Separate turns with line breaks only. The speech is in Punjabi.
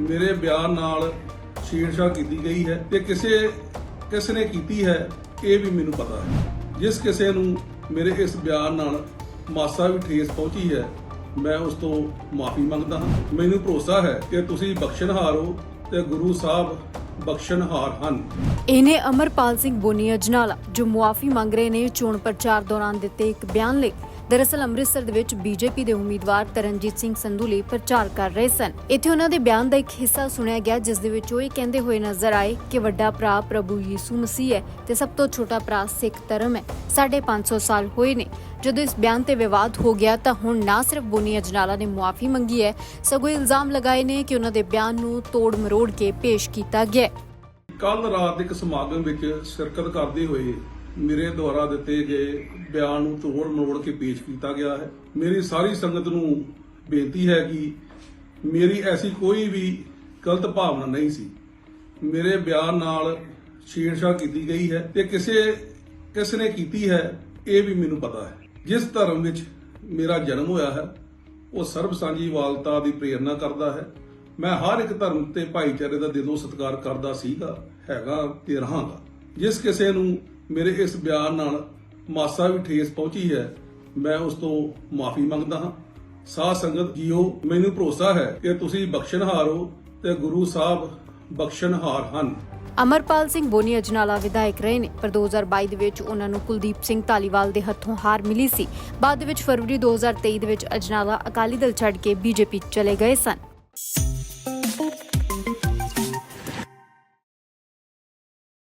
ਮੇਰੇ ਬਿਆਨ ਨਾਲ ਛੇੜਛਾੜ ਕੀਤੀ ਗਈ ਹੈ ਤੇ ਕਿਸੇ, ਕਿਸ ਨੇ ਕੀਤੀ ਹੈ, ਇਹ ਵੀ ਮੈਨੂੰ ਪਤਾ ਹੈ। ਜਿਸ ਕਿਸੇ ਨੂੰ ਮੇਰੇ ਇਸ ਬਿਆਨ ਨਾਲ ਮਾਸਾ ਵੀ ਠੇਸ ਪਹੁੰਚੀ ਹੈ, ਮੈਂ ਉਸ ਤੋਂ ਮਾਫੀ ਮੰਗਦਾ ਹਾਂ। ਮੈਨੂੰ ਭਰੋਸਾ ਹੈ ਕਿ ਤੁਸੀਂ ਬਖਸ਼ਣਹਾਰ ਹੋ ਤੇ ਗੁਰੂ ਸਾਹਿਬ ਬਖਸ਼ਣਹਾਰ ਹਨ।
ਇਹਨੇ ਅਮਰਪਾਲ ਸਿੰਘ ਬੋਨੀ ਅਜਨਾਲਾ, ਜੋ ਮੁਆਫੀ ਮੰਗ ਰਹੇ ਨੇ, ਚੋਣ ਪ੍ਰਚਾਰ ਦੌਰਾਨ ਦਿੱਤੇ ਇੱਕ ਬਿਆਨ ਲਈ। ਦਰਅਸਲ ਅੰਮ੍ਰਿਤਸਰ ਦੇ ਵਿੱਚ ਬੀਜੇਪੀ ਦੇ ਉਮੀਦਵਾਰ ਤਰਨਜੀਤ ਸਿੰਘ ਸੰਧੂ ਲਈ ਪ੍ਰਚਾਰ ਕਰ ਰਹੇ ਸਨ। ਇੱਥੇ ਉਹਨਾਂ ਦੇ ਬਿਆਨ ਦਾ ਇੱਕ ਹਿੱਸਾ ਸੁਣਿਆ ਗਿਆ, ਜਿਸ ਦੇ ਵਿੱਚ ਉਹ ਇਹ ਕਹਿੰਦੇ ਹੋਏ ਨਜ਼ਰ ਆਏ ਕਿ ਵੱਡਾ ਭਰਾ ਪ੍ਰਭੂ ਯੀਸੂ ਮਸੀਹ ਹੈ ਤੇ ਸਭ ਤੋਂ ਛੋਟਾ ਭਰਾ ਸਿੱਖ ਧਰਮ ਹੈ। ਸਾਢੇ 500 ਸਾਲ ਹੋਏ ਨੇ। ਜਦੋਂ ਇਸ ਬਿਆਨ ਤੇ ਵਿਵਾਦ ਹੋ ਗਿਆ ਤਾਂ ਹੁਣ ਨਾ ਸਿਰਫ ਬੋਨੀ ਅਜਨਾਲਾ ਨੇ ਮੁਆਫੀ ਮੰਗੀ ਹੈ, ਸਗੋਂ ਇਲਜ਼ਾਮ ਲਗਾਏ ਨੇ ਕਿ ਉਹਨਾਂ ਦੇ ਬਿਆਨ ਨੂੰ ਤੋੜ ਮਰੋੜ ਕੇ ਪੇਸ਼ ਕੀਤਾ ਗਿਆ
ਕੱਲ ਰਾਤ ਇੱਕ ਸਮਾਗਮ ਵਿੱਚ ਸ਼ਿਰਕਤ ਕਰਦੇ ਹੋਏ ਮੇਰੇ ਦੁਆਰਾ ਦਿੱਤੇ ਗਏ ਬਿਆਨ ਨੂੰ ਤੋੜ ਮਰੋੜ ਕੇ ਪੇਸ਼ ਕੀਤਾ ਗਿਆ ਹੈ। ਮੇਰੀ ਸਾਰੀ ਸੰਗਤ ਨੂੰ ਬੇਨਤੀ ਹੈ ਕਿ ਮੇਰੀ ਐਸੀ ਕੋਈ ਵੀ ਗਲਤ ਭਾਵਨਾ ਨਹੀਂ ਸੀ। ਮੇਰੇ ਬਿਆਨ ਨਾਲ ਛੇੜਛਾੜ ਕੀਤੀ ਗਈ ਹੈ ਤੇ ਕਿਸੇ, ਕਿਸ ਨੇ ਕੀਤੀ ਹੈ, ਇਹ ਵੀ ਮੈਨੂੰ ਪਤਾ ਹੈ। ਜਿਸ ਧਰਮ ਵਿੱਚ ਮੇਰਾ ਜਨਮ ਹੋਇਆ ਹੈ, ਉਹ ਸਰਬ ਸਾਂਝੀਵਾਲਤਾ ਦੀ ਪ੍ਰੇਰਣਾ ਕਰਦਾ ਹੈ। ਮੈਂ ਹਰ ਇੱਕ ਧਰਮ ਤੇ ਭਾਈਚਾਰੇ ਦਾ ਦਿਲੋਂ ਸਤਿਕਾਰ ਕਰਦਾ ਸੀਗਾ, ਹੈਗਾ ਤੇ ਰਹਾਂਗਾ। ਜਿਸ ਕਿਸੇ ਨੂੰ ਮੇਰੇ ਇਸ ਬਿਆਨ ਨਾਲ ਮਾਸਾ ਵੀ ਠੇਸ ਪਹੁੰਚੀ ਹੈ, ਮੈਂ ਉਸ ਤੋਂ ਮਾਫੀ ਮੰਗਦਾ ਹਾਂ। ਸਾਧ ਸੰਗਤ ਜੀਓ, ਮੈਨੂੰ ਭਰੋਸਾ ਹੈ ਕਿ ਤੁਸੀਂ ਬਖਸ਼ਣਹਾਰ ਹੋ ਤੇ ਗੁਰੂ ਸਾਹਿਬ ਬਖਸ਼ਣਹਾਰ ਹਨ।
ਅਮਰਪਾਲ ਸਿੰਘ ਬੋਨੀ ਅਜਨਾਲਾ ਵਿਧਾਇਕ ਰਹੇ ਨੇ, ਪਰ 2022 ਦੇ ਵਿੱਚ ਉਹਨਾਂ ਨੂੰ ਕੁਲਦੀਪ ਸਿੰਘ ਧਾਲੀਵਾਲ ਦੇ ਹੱਥੋਂ ਹਾਰ ਮਿਲੀ ਸੀ। ਬਾਅਦ ਵਿੱਚ ਫਰਵਰੀ 2023 ਦੇ ਵਿੱਚ ਅਜਨਾਲਾ ਅਕਾਲੀ ਦਲ ਛੱਡ ਕੇ ਬੀਜੇਪੀ ਚਲੇ ਗਏ ਸਨ।